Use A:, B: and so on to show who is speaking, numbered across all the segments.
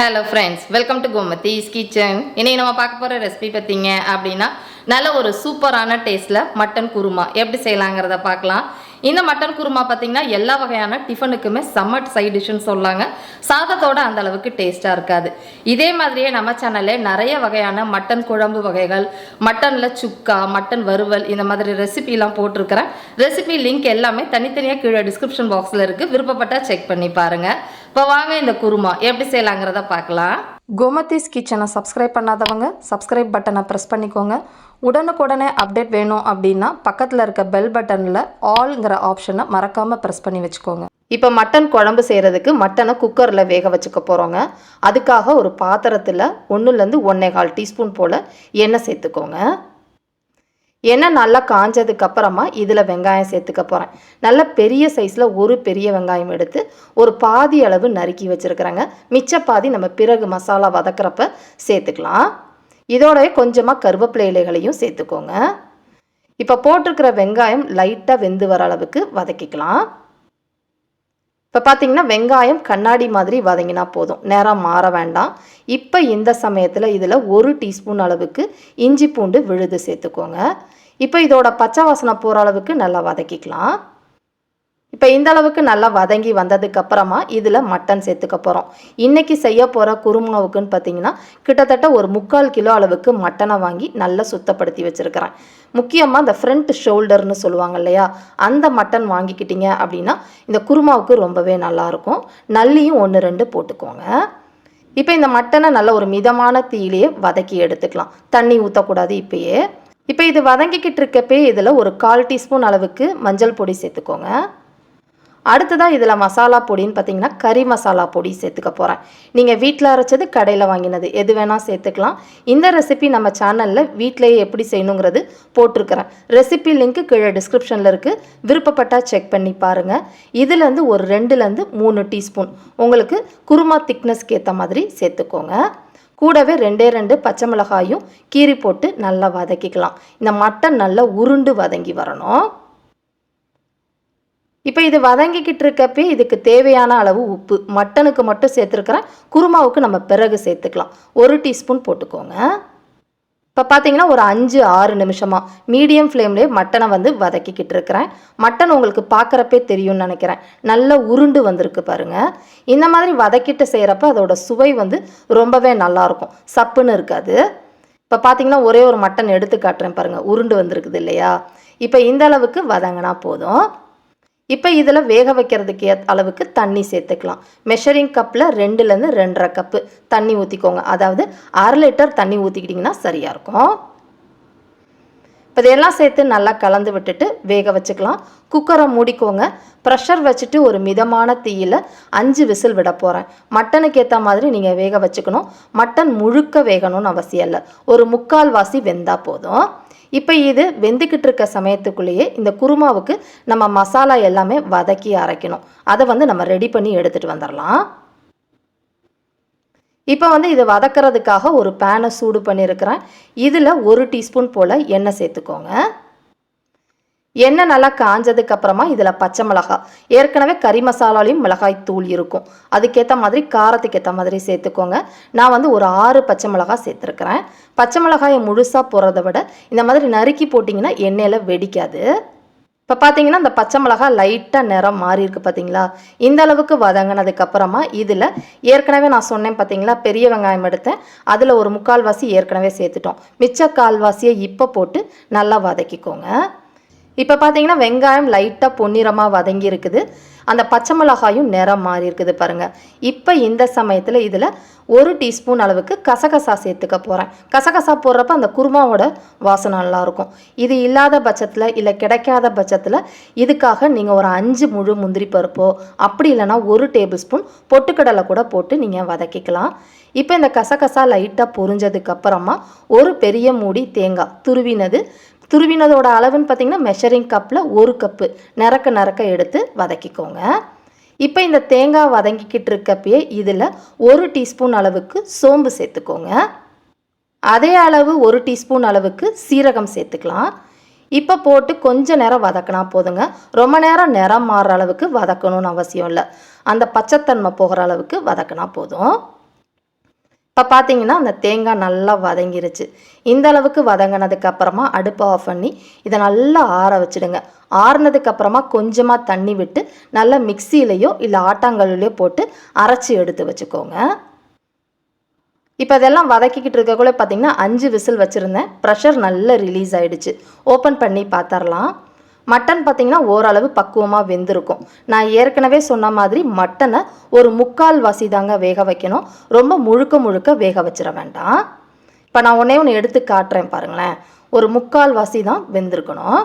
A: Hello friends welcome to Gomathi's kitchen இன்னைக்கு நம்ம பார்க்க போகிற ரெசிபி பார்த்தீங்க அப்படின்னா நல்ல ஒரு சூப்பரான டேஸ்ட்டில் மட்டன் குருமா. எப்படி செய்யலாங்கிறத பார்க்கலாம். இந்த மட்டன் குருமா பார்த்தீங்கன்னா எல்லா வகையான டிஃபனுக்குமே செம்ம சைட் டிஷ்ஷுன்னு சொல்லாங்க. சாதத்தோட அந்த அளவுக்கு டேஸ்ட்டாக இருக்காது. இதே மாதிரியே நம்ம சேனல்ல நிறைய வகையான மட்டன் குழம்பு வகைகள் மட்டனில் சுக்கா மட்டன் வறுவல் இந்த மாதிரி ரெசிபிலாம் போட்டிருக்கிறேன். ரெசிபி லிங்க் எல்லாமே தனித்தனியாக கீழே டிஸ்கிரிப்ஷன் பாக்ஸில் இருக்குது விருப்பப்பட்டால் செக் பண்ணி பாருங்கள் இப்போ வாங்க இந்த குருமா. எப்படி செய்யலாங்கிறத பார்க்கலாம். கோமதிஸ் கிச்சனை சப்ஸ்கிரைப் பண்ணாதவங்க சப்ஸ்கிரைப் பட்டனை ப்ரெஸ் பண்ணிக்கோங்க. உடனுக்குடனே அப்டேட் வேணும் அப்படின்னா பக்கத்தில் இருக்க பெல் பட்டனில் ஆல்ங்கிற ஆப்ஷனை மறக்காமல் ப்ரெஸ் பண்ணி வச்சுக்கோங்க. இப்போ மட்டன் குழம்பு செய்கிறதுக்கு மட்டனை குக்கரில் வேக வச்சுக்க போகிறோங்க அதுக்காக ஒரு பாத்திரத்தில் ஒன்றுலேருந்து ஒன்றே கால் டீஸ்பூன் போல் எண்ணெய் சேர்த்துக்கோங்க. எண்ணெய் நல்லா காஞ்சதுக்கு அப்புறமா இதில் வெங்காயம் சேர்த்துக்க போகிறேன் நல்ல பெரிய சைஸில் ஒரு பெரிய வெங்காயம் எடுத்து ஒரு பாதி அளவு நறுக்கி வச்சுருக்குறேங்க. மிச்ச பாதி நம்ம பிறகு மசாலா வதக்கிறப்ப சேர்த்துக்கலாம். இதோடய கொஞ்சமாக கருவேப்பிலை இலைகளையும் சேர்த்துக்கோங்க. இப்போ போட்டிருக்கிற வெங்காயம் லைட்டாக வெந்து வர அளவுக்கு வதக்கிக்கலாம். இப்போ பார்த்தீங்கன்னா வெங்காயம் கண்ணாடி மாதிரி வதங்கினா போதும். நேரம் மாற வேண்டாம். இப்போ இந்த சமயத்தில் இதில் ஒரு டீஸ்பூன் அளவுக்கு இஞ்சி பூண்டு விழுது சேர்த்துக்கோங்க. இப்போ இதோட பச்சை வாசனை போகிற அளவுக்கு நல்லா வதக்கிக்கலாம். இப்போ இந்த அளவுக்கு நல்லா வதங்கி வந்ததுக்கு அப்புறமா இதில் மட்டன் சேர்த்துக்க போகிறோம் இன்றைக்கி செய்ய போகிற குருமாவுக்குன்னு பார்த்தீங்கன்னா கிட்டத்தட்ட ஒரு முக்கால் கிலோ அளவுக்கு மட்டனை வாங்கி நல்லா சுத்தப்படுத்தி வச்சுருக்கிறேன். முக்கியமாக இந்த ஃப்ரண்ட் ஷோல்டர்னு சொல்லுவாங்க இல்லையா அந்த மட்டன் வாங்கிக்கிட்டிங்க அப்படின்னா இந்த குருமாவுக்கு ரொம்பவே நல்லாயிருக்கும் நல்லியும் ஒன்று ரெண்டு போட்டுக்கோங்க. இப்போ இந்த மட்டனை நல்ல ஒரு மிதமான தீயிலேயே வதக்கி எடுத்துக்கலாம். தண்ணி ஊற்றக்கூடாது இப்போயே. இப்போ இது வதங்கிக்கிட்டு இருக்கப்பே இதில் ஒரு கால் டீஸ்பூன் அளவுக்கு மஞ்சள் பொடி சேர்த்துக்கோங்க. அடுத்ததாக இதில் மசாலா பொடின்னு பார்த்தீங்கன்னா கறி மசாலா பொடி சேர்த்துக்க போகிறேன் நீங்கள் வீட்டில் அரைச்சது கடையில் வாங்கினது. எது வேணால் சேர்த்துக்கலாம். இந்த ரெசிபி நம்ம சேனலில் வீட்டிலேயே எப்படி செய்யணுங்கிறது போட்டிருக்கிறேன். ரெசிபி லிங்க்கு கீழே டிஸ்கிரிப்ஷனில் இருக்குது விருப்பப்பட்டால் செக் பண்ணி பாருங்கள் இதுலேருந்து ஒரு ரெண்டுலேருந்து மூணு டீஸ்பூன் உங்களுக்கு குருமா திக்னஸ்க்கு ஏற்ற மாதிரி சேர்த்துக்கோங்க. கூடவே ரெண்டே ரெண்டு பச்சை மிளகாயும் கீரி போட்டு நல்லா வதக்கிக்கலாம். இந்த மட்டன் நல்லா உருண்டு வதங்கி வரணும். இப்போ இது வதங்கிக்கிட்டு இருக்கப்பே இதுக்கு தேவையான அளவு உப்பு மட்டனுக்கு மட்டும் சேர்த்துருக்குறேன். குருமாவுக்கு நம்ம பிறகு சேர்த்துக்கலாம். ஒரு டீஸ்பூன் போட்டுக்கோங்க. இப்போ பார்த்தீங்கன்னா ஒரு அஞ்சு ஆறு நிமிஷமாக மீடியம் ஃப்ளேம்லேயே மட்டனை வந்து வதக்கிக்கிட்டு இருக்கிறேன். மட்டன் உங்களுக்கு பார்க்குறப்பே தெரியும்னு நினைக்கிறேன். நல்லா உருண்டு வந்திருக்கு பாருங்கள் இந்த மாதிரி வதக்கிட்டு செய்கிறப்ப அதோட சுவை வந்து ரொம்பவே நல்லாயிருக்கும். சப்புன்னு இருக்காது. இப்போ பார்த்தீங்கன்னா ஒரே ஒரு மட்டன் எடுத்து காட்டுறேன் பாருங்கள் உருண்டு வந்திருக்குது இல்லையா? இப்போ இந்த அளவுக்கு வதங்கினா போதும். இப்போ இதில் வேக வைக்கிறதுக்கு ஏ அளவுக்கு தண்ணி சேர்த்துக்கலாம். மெஷரிங் கப்பில் ரெண்டுலேருந்து ரெண்டரை கப்பு தண்ணி ஊற்றிக்கோங்க அதாவது அரை லிட்டர் தண்ணி ஊற்றிக்கிட்டிங்கன்னா சரியாக இருக்கும். இப்போ இதையெல்லாம் சேர்த்து நல்லா கலந்து விட்டுட்டு வேக வச்சுக்கலாம். குக்கரை மூடிக்கோங்க. ப்ரெஷர் வச்சுட்டு ஒரு மிதமான தீயில் அஞ்சு விசில் விட போகிறேன் மட்டனுக்கு ஏற்ற மாதிரி நீங்கள் வேக வச்சுக்கணும். மட்டன் முழுக்க வேகணும்னு அவசியம் இல்லை. ஒரு முக்கால் வாசி வெந்தால் போதும். இப்போ இது வெந்துக்கிட்டு இருக்க சமயத்துக்குள்ளேயே இந்த குருமாவுக்கு நம்ம மசாலா எல்லாமே வதக்கி அரைக்கணும். அதை வந்து நம்ம ரெடி பண்ணி எடுத்துகிட்டு வந்துடலாம் இப்போ வந்து இதை வதக்கிறதுக்காக ஒரு பேனை சூடு பண்ணியிருக்கிறேன் இதில் ஒரு டீஸ்பூன் போல் எண்ணெய் சேர்த்துக்கோங்க. எண்ணெய் நல்லா காஞ்சதுக்கு அப்புறமா இதில் பச்சை மிளகாய் ஏற்கனவே கறி மசாலாலையும் மிளகாய் தூள் இருக்கும். அதுக்கேற்ற மாதிரி காரத்துக்கு ஏற்ற மாதிரி சேர்த்துக்கோங்க. நான் வந்து ஒரு ஆறு பச்சை மிளகாய் சேர்த்துருக்குறேன். பச்சை மிளகாயை முழுசாக போடுறத விட இந்த மாதிரி நறுக்கி போட்டிங்கன்னா எண்ணெயில் வெடிக்காது. இப்போ பார்த்தீங்கன்னா இந்த பச்சை மிளகாய் லைட்டாக நிறம் மாறி இருக்கு பார்த்தீங்களா இந்த அளவுக்கு வதங்கினதுக்கப்புறமா இதில் ஏற்கனவே நான் சொன்னேன் பார்த்தீங்களா பெரிய வெங்காயம் எடுத்தேன். அதில் ஒரு முக்கால்வாசி ஏற்கனவே சேர்த்துட்டோம். மிச்ச கால்வாசியை இப்போ போட்டு நல்லா வதக்கிக்கோங்க. இப்போ பார்த்தீங்கன்னா வெங்காயம் லைட்டாக பொன்னிறமாக வதங்கி இருக்குது. அந்த பச்சை மிளகாயும் நிறம் மாறி இருக்குது பாருங்கள் இப்போ இந்த சமயத்தில் இதில் ஒரு டீஸ்பூன் அளவுக்கு கசகசா சேர்த்துக்க போகிறேன் கசகசா போடுறப்ப அந்த குருமாவோட வாசனை நல்லாயிருக்கும் இது இல்லாத பட்சத்தில் இல்லை கிடைக்காத பட்சத்தில் இதுக்காக நீங்கள் ஒரு அஞ்சு முழு முந்திரி பருப்போ அப்படி இல்லைன்னா ஒரு டேபிள் ஸ்பூன் பொட்டுக்கடலை கூட போட்டு நீங்கள் வதக்கிக்கலாம். இப்போ இந்த கசகசா லைட்டாக பொரிஞ்சதுக்கப்புறமா ஒரு பெரிய மூடி தேங்காய் துருவினது. துருவினதோட அளவுன்னு பார்த்தீங்கன்னா மெஷரிங் கப்பில் ஒரு கப்பு நறக்க நறக்க எடுத்து வதக்கிக்கோங்க. இப்போ இந்த தேங்காய் வதங்கிக்கிட்டு இருக்கப்பயே இதில் ஒரு டீஸ்பூன் அளவுக்கு சோம்பு சேர்த்துக்கோங்க. அதே அளவு ஒரு டீஸ்பூன் அளவுக்கு சீரகம் சேர்த்துக்கலாம். இப்போ போட்டு கொஞ்ச நேரம் வதக்கினா போதுங்க. ரொம்ப நேரம் நிறம் மாறுற அளவுக்கு வதக்கணும்னு அவசியம் இல்லை. அந்த பச்சைத்தன்மை போகிற அளவுக்கு வதக்கினா போதும். இப்போ பார்த்தீங்கன்னா அந்த தேங்காய் நல்லா வதங்கிருச்சு. இந்த அளவுக்கு வதங்கினதுக்கு அப்புறமா அடுப்பை ஆஃப் பண்ணி இதை நல்லா ஆற வச்சுடுங்க. ஆறுனதுக்கு அப்புறமா கொஞ்சமாக தண்ணி விட்டு நல்லா மிக்சியிலையோ இல்லை ஆட்டாங்கல்லையோ போட்டு அரைச்சி எடுத்து வச்சுக்கோங்க. இப்போ இதெல்லாம் வதக்கிக்கிட்டு இருக்கக்குள்ளே பார்த்தீங்கன்னா அஞ்சு விசில் வச்சுருந்தேன். ப்ரெஷர் நல்லா ரிலீஸ் ஆகிடுச்சு ஓப்பன் பண்ணி பார்த்தரலாம் மட்டன் பார்த்தீங்கன்னா ஓரளவு பக்குவமாக வெந்திருக்கும். நான் ஏற்கனவே சொன்ன மாதிரி மட்டனை ஒரு முக்கால் வாசி தாங்க வேக வைக்கணும். ரொம்ப முழுக்க முழுக்க வேக வச்சிட வேண்டாம். இப்போ நான் ஒன்றே ஒன்று எடுத்து காட்டுறேன் பாருங்களேன். ஒரு முக்கால் வாசி தான் வெந்திருக்கணும்.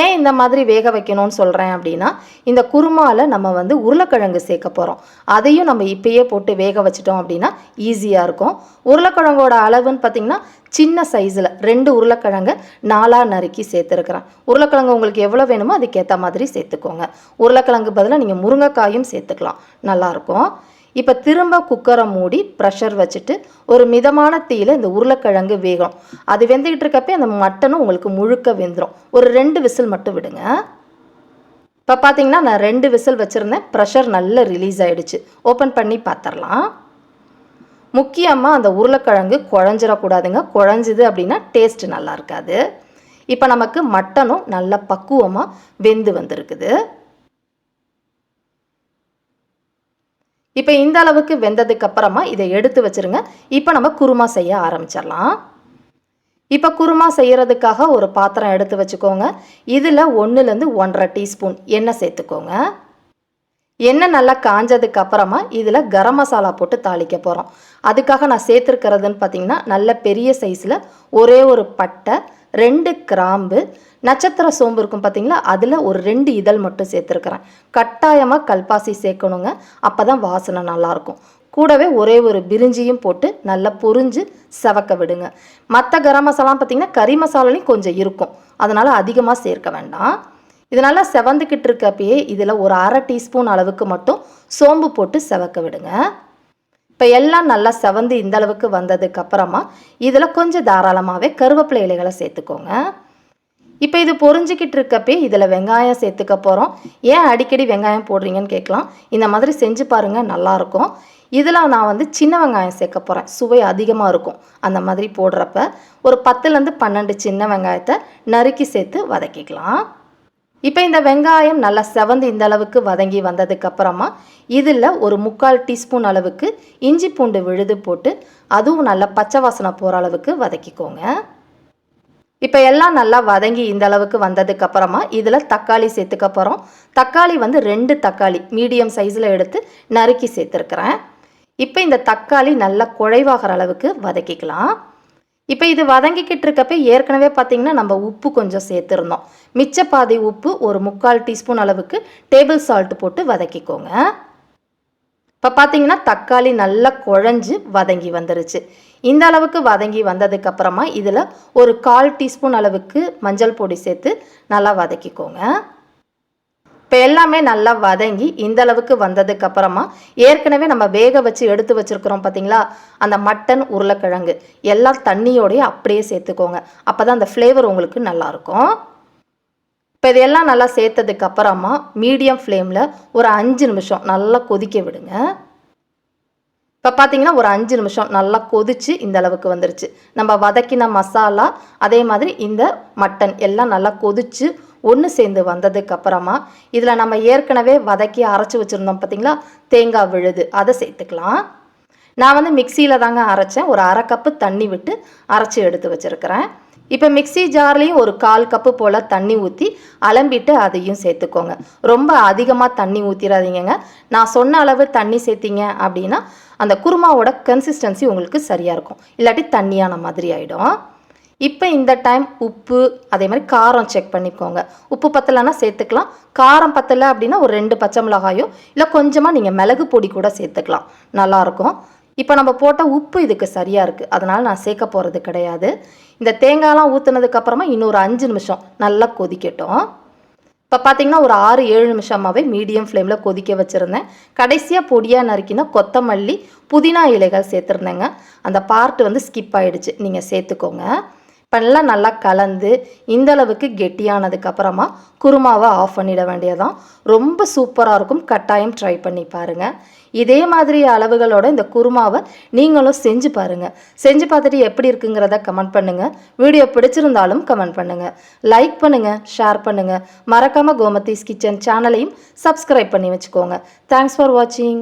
A: ஏன் இந்த மாதிரி வேக வைக்கணும்னு சொல்கிறேன் அப்படின்னா இந்த குருமாவில் நம்ம வந்து உருளைக்கிழங்கு சேர்க்க போகிறோம் அதையும் நம்ம இப்பயே போட்டு வேக வச்சிட்டோம் அப்படின்னா ஈஸியாக இருக்கும். உருளைக்கிழங்கோட அளவுன்னு பார்த்தீங்கன்னா சின்ன சைஸில் ரெண்டு உருளைக்கிழங்கை நாலாக நறுக்கி சேர்த்துருக்குறேன். உருளைக்கிழங்கு உங்களுக்கு எவ்வளோ வேணுமோ அதுக்கேற்ற மாதிரி சேர்த்துக்கோங்க. உருளைக்கிழங்கு பதிலாக நீங்கள் முருங்கைக்காயும் சேர்த்துக்கலாம். நல்லாயிருக்கும் இப்போ திரும்ப குக்கரை மூடி ப்ரெஷர் வச்சுட்டு ஒரு மிதமான தீயில இந்த உருளைக்கிழங்கு வேகும். அது வெந்துக்கிட்டு இருக்கப்பே அந்த மட்டனும் உங்களுக்கு முழுக்க வெந்துடும் ஒரு ரெண்டு விசில் மட்டும் விடுங்க. இப்போ பார்த்தீங்கன்னா நான் ரெண்டு விசில் வச்சுருந்தேன். ப்ரெஷர் நல்லா ரிலீஸ் ஆகிடுச்சு ஓப்பன் பண்ணி பார்த்துடலாம் முக்கியமாக அந்த உருளைக்கிழங்கு குழஞ்சிடக்கூடாதுங்க குழஞ்சுது அப்படின்னா டேஸ்ட் நல்லா இருக்காது. இப்போ நமக்கு மட்டனும் நல்ல பக்குவமாக வெந்து வந்திருக்குது. இப்போ இந்த அளவுக்கு வெந்ததுக்கு அப்புறமா இதை எடுத்து வச்சிருங்க. இப்போ நம்ம குருமா செய்ய ஆரம்பிச்சிடலாம். இப்போ குருமா செய்யறதுக்காக ஒரு பாத்திரம் எடுத்து வச்சுக்கோங்க. இதில் ஒன்றுலேருந்து ஒன்றரை டீஸ்பூன் எண்ணெய் சேர்த்துக்கோங்க. எண்ணெய் நல்லா காஞ்சதுக்கு அப்புறமா இதில் கரம் மசாலா போட்டு தாளிக்க போகிறோம் அதுக்காக நான் சேர்த்துருக்கிறதுன்னு பார்த்தீங்கன்னா நல்ல பெரிய சைஸில் ஒரே ஒரு பட்டை ரெண்டு கிராம்பு நட்சத்திர சோம்பு இருக்கும் பார்த்தீங்களா அதில் ஒரு ரெண்டு இதழ் மட்டும் சேர்த்துருக்குறேன். கட்டாயமாக கல்பாசி சேர்க்கணுங்க. அப்போ தான் வாசனை நல்லாயிருக்கும். கூடவே ஒரே ஒரு பிரிஞ்சியும் போட்டு நல்லா பொரிஞ்சு செவக்க விடுங்க. மற்ற கரம் மசாலாம் பார்த்தீங்கன்னா கறி மசாலாலையும் கொஞ்சம் இருக்கும். அதனால் அதிகமாக சேர்க்க வேண்டாம். இது நல்லா செவந்துக்கிட்டு இருக்கப்பயே இதில் ஒரு அரை டீஸ்பூன் அளவுக்கு மட்டும் சோம்பு போட்டு செவக்க விடுங்க. இப்போ எல்லாம் நல்லா செவந்து இந்த அளவுக்கு வந்ததுக்கு அப்புறமா இதில் கொஞ்சம் தாராளமாகவே கருவேப்பிலை இலைகளை சேர்த்துக்கோங்க. இப்போ இது பொறிஞ்சிக்கிட்டு இருக்கப்பே இதில் வெங்காயம் சேர்த்துக்க போகிறோம் ஏன் அடிக்கடி வெங்காயம் போடுறீங்கன்னு கேட்கலாம். இந்த மாதிரி செஞ்சு பாருங்கள் நல்லாயிருக்கும் இதில் நான் வந்து சின்ன வெங்காயம் சேர்க்க போகிறேன் சுவை அதிகமாக இருக்கும். அந்த மாதிரி போடுறப்ப ஒரு பத்துலேருந்து பன்னெண்டு சின்ன வெங்காயத்தை நறுக்கி சேர்த்து வதக்கிக்கலாம். இப்போ இந்த வெங்காயம் நல்லா செவந்து இந்த அளவுக்கு வதங்கி வந்ததுக்கப்புறமா இதில் ஒரு முக்கால் டீஸ்பூன் அளவுக்கு இஞ்சி பூண்டு விழுது போட்டு அதுவும் நல்லா பச்சை வாசனை போகிற அளவுக்கு வதக்கிக்கோங்க. இப்போ எல்லாம் நல்லா வதங்கி இந்த அளவுக்கு வந்ததுக்கு அப்புறமா இதில் தக்காளி சேர்த்துக்க போகிறோம் தக்காளி வந்து ரெண்டு தக்காளி மீடியம் சைஸில் எடுத்து நறுக்கி சேர்த்துருக்குறேன். இப்போ இந்த தக்காளி நல்லா குழைவாகிற அளவுக்கு வதக்கிக்கலாம். இப்போ இது வதங்கிக்கிட்டு இருக்கப்ப ஏற்கனவே பார்த்தீங்கன்னா நம்ம உப்பு கொஞ்சம் சேர்த்துருந்தோம். மிச்ச பாதி உப்பு ஒரு முக்கால் டீஸ்பூன் அளவுக்கு டேபிள் சால்ட் போட்டு வதக்கிக்கோங்க. இப்போ பார்த்தீங்கன்னா தக்காளி நல்லா குழஞ்சு வதங்கி வந்துருச்சு. இந்த அளவுக்கு வதங்கி வந்ததுக்கப்புறமா இதில் ஒரு கால் டீஸ்பூன் அளவுக்கு மஞ்சள் பொடி சேர்த்து நல்லா வதக்கிக்கோங்க. இப்போ எல்லாமே நல்லா வதங்கி இந்த அளவுக்கு வந்ததுக்கு அப்புறமா ஏற்கனவே நம்ம வேக வச்சு எடுத்து வச்சிருக்கிறோம் பார்த்தீங்களா அந்த மட்டன் உருளைக்கிழங்கு எல்லாம் தண்ணியோடய அப்படியே சேர்த்துக்கோங்க. அப்போ தான் அந்த ஃப்ளேவர் உங்களுக்கு நல்லாயிருக்கும் இப்போ இதெல்லாம் நல்லா சேர்த்ததுக்கு அப்புறமா மீடியம் ஃப்ளேமில் ஒரு அஞ்சு நிமிஷம் நல்லா கொதிக்க விடுங்க. இப்போ பார்த்தீங்கன்னா ஒரு அஞ்சு நிமிஷம் நல்லா கொதிச்சு இந்த அளவுக்கு வந்துருச்சு. நம்ம வதக்கின மசாலா அதே மாதிரி இந்த மட்டன் எல்லாம் நல்லா கொதிச்சு ஒன்று சேர்ந்து வந்ததுக்கு அப்புறமா இதில் நம்ம ஏற்கனவே வதக்கி அரைச்சி வச்சுருந்தோம் பார்த்தீங்களா தேங்காய் விழுது அதை சேர்த்துக்கலாம். நான் வந்து மிக்சியில் தாங்க அரைச்சேன். ஒரு அரை கப்பு தண்ணி விட்டு அரைச்சி எடுத்து வச்சுருக்கிறேன். இப்போ மிக்ஸி ஜார்லேயும் ஒரு கால் கப்பு போல் தண்ணி ஊற்றி அலம்பிட்டு அதையும் சேர்த்துக்கோங்க. ரொம்ப அதிகமாக தண்ணி ஊற்றிடாதீங்கங்க நான் சொன்ன அளவு தண்ணி சேர்த்திங்க அப்படின்னா அந்த குருமாவோட கன்சிஸ்டன்சி உங்களுக்கு சரியாக இருக்கும். இல்லாட்டி தண்ணியான மாதிரி ஆகிடும் இப்போ இந்த டைம் உப்பு அதே மாதிரி காரம் செக் பண்ணிக்கோங்க. உப்பு பத்தலைன்னா சேர்த்துக்கலாம். காரம் பத்தலை அப்படின்னா ஒரு ரெண்டு பச்சை மிளகாயோ இல்லை கொஞ்சமாக நீங்கள் மிளகு பொடி கூட சேர்த்துக்கலாம். நல்லாயிருக்கும் இப்போ நம்ம போட்ட உப்பு இதுக்கு சரியாக இருக்குது அதனால் நான் சேர்க்க போகிறது கிடையாது. இந்த தேங்காய்லாம் ஊற்றுனதுக்கப்புறமா இன்னொரு அஞ்சு நிமிஷம் நல்லா கொதிக்கட்டும். இப்போ பார்த்தீங்கன்னா ஒரு ஆறு ஏழு நிமிஷமாகவே மீடியம் ஃப்ளேமில் கொதிக்க வச்சுருந்தேன். கடைசியாக பொடியாக நறுக்கினா கொத்தமல்லி புதினா இலைகள் சேர்த்துருந்தேங்க. அந்த பார்ட் வந்து ஸ்கிப் ஆகிடுச்சு நீங்கள் சேர்த்துக்கோங்க. பண்ணலாம் நல்லா கலந்து இந்தளவுக்கு கெட்டியானதுக்கப்புறமா கெட்டியானதுக்கு அப்புறமா குருமாவை ஆஃப் பண்ணிட வேண்டியதான் ரொம்ப சூப்பராக இருக்கும். கட்டாயம் ட்ரை பண்ணி பாருங்கள் இதே மாதிரி அளவுகளோட இந்த குருமாவை நீங்களும் செஞ்சு பாருங்கள் செஞ்சு பார்த்துட்டு எப்படி இருக்குங்கிறத கமெண்ட் பண்ணுங்கள் வீடியோ பிடிச்சிருந்தாலும் கமெண்ட் பண்ணுங்கள் லைக் பண்ணுங்கள் ஷேர் பண்ணுங்கள் மறக்காமல் கோமதீஸ் கிச்சன் சேனலையும் சப்ஸ்கிரைப் பண்ணி வச்சுக்கோங்க. தேங்க்ஸ் ஃபார் வாட்சிங்